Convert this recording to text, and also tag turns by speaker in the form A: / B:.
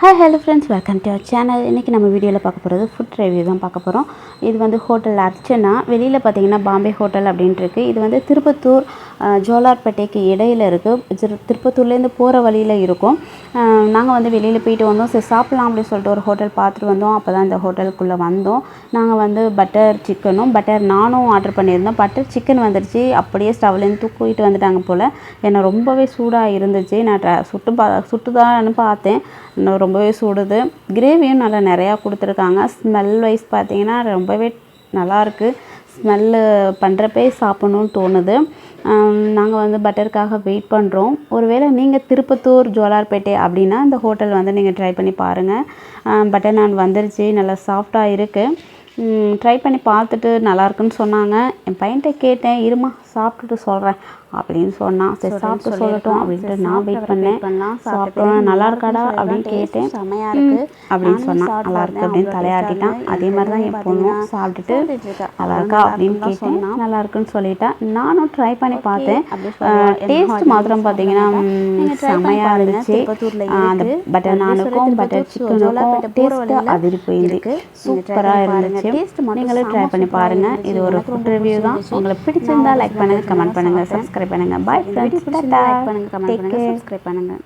A: Hi hello friends welcome to our channel இன்றைக்கி நம்ம வீடியோவில் பார்க்க போகிறது ஃபுட் ரிவ்யூ தான் பார்க்க போகிறோம் இது வந்து ஹோட்டல் அர்ச்சனா. வெளியில் பார்த்தீங்கன்னா பாம்பே ஹோட்டல் அப்படின்ட்டு இது வந்து திருப்பத்தூர் ஜோலார்பேட்டைக்கு இடையில இருக்குது திருப்பத்தூர்லேருந்து போகிற வழியில் இருக்கும். நாங்கள் வந்து வெளியில் போயிட்டு வந்தோம். சரி சாப்பிட்லாம் அப்படின்னு சொல்லிட்டு ஒரு ஹோட்டல் பார்த்துட்டு வந்தோம். அப்போ தான் இந்த ஹோட்டலுக்குள்ளே வந்தோம். நாங்கள் வந்து பட்டர் சிக்கனும் பட்டர் நானும் ஆர்டர் பண்ணியிருந்தோம். பட்டர் சிக்கன் வந்துடுச்சு அப்படியே ஸ்டவ்லேருந்து தூக்கிட்டு வந்துட்டாங்க போல். ஏன்னா ரொம்பவே சூடாக இருந்துச்சு. நான் சுட்டு பா சுட்டுதான்னு பார்த்தேன். இன்னும் ரொம்பவே சுடுது. கிரேவியும் நல்லா நிறையா கொடுத்துருக்காங்க. ஸ்மெல் வைஸ் பார்த்தீங்கன்னா ரொம்பவே நல்லாயிருக்கு. ஸ்மெல்லு பண்ணுறப்பே சாப்பிட்ணுன்னு தோணுது. நாங்கள் வந்து பட்டருக்காக வெயிட் பண்ணுறோம் ஒருவேளை நீங்கள் திருப்பத்தூர் ஜோலார்பேட்டை அப்படின்னா இந்த ஹோட்டல் வந்து நீங்கள் ட்ரை பண்ணி பாருங்கள் பட்டர் நான் வந்துருச்சு. நல்லா சாஃப்டாக இருக்குது ட்ரை பண்ணி பார்த்துட்டு நல்லா இருக்குன்னு சொன்னாங்க என் பையன்கிட்ட கேட்டேன் இருமா சாப்பிட்டுட்டு சொல்கிறேன் அப்படின்னு சொன்னான் சரி சாப்பிட்டு சொல்லட்டும் அப்படின்ட்டு நான் வெயிட் பண்ணேன் சாப்பிட்டோம் நல்லா இருக்காடா அப்படின்னு கேட்டேன்
B: செமையா
A: ம்,
B: இருக்கு.
A: அப்படின்னு சொன்னான் நல்லா இருக்கு. அப்படின்னு தலையாட்டிட்டான் அதே மாதிரி தான் என். பொண்ணும் சாப்பிட்டுட்டு. நல்லா இருக்கா அப்படின்னு கேட்டேன். நல்லா இருக்குன்னு சொல்லிட்டா நானும் ட்ரை பண்ணி பார்த்தேன் டேஸ்ட் மாத்திரம் பார்த்தீங்கன்னா
B: சொல்ல வேண்டாம்.
A: ம்,
B: நீங்க try பண்ணி
A: செமையா
B: பாருங்க.
A: இருந்துச்சு அந்த. பட்டர்
B: நான்
A: நானுக்கும் பட்டர் சிக்கனுக்கும் டேஸ்ட்டு அதிரி
B: try
A: சூப்பராக. இருந்துச்சு
B: மட்டும்
A: நீங்களும் ட்ரை பண்ணி
B: சூப்பரா
A: பாருங்க.
B: இருந்துச்சு.
A: இது ஒரு ஃபுட் ரிவ்யூ தான். உங்களுக்கு பிடிச்சிருந்தா லைக் பண்ணுங்க
B: நல்லா
A: கமெண்ட் பண்ணுங்க
B: சாப்பிட்டேன்.
A: சப்ஸ்கிரைப் பண்ணுங்க பாய் ஃப்ரெண்ட்ஸ்
B: பிடிச்சிருந்தா like பண்ணுங்க, comment
A: டேக்
B: பண்ணுங்க,
A: கேர்
B: subscribe பண்ணுங்க.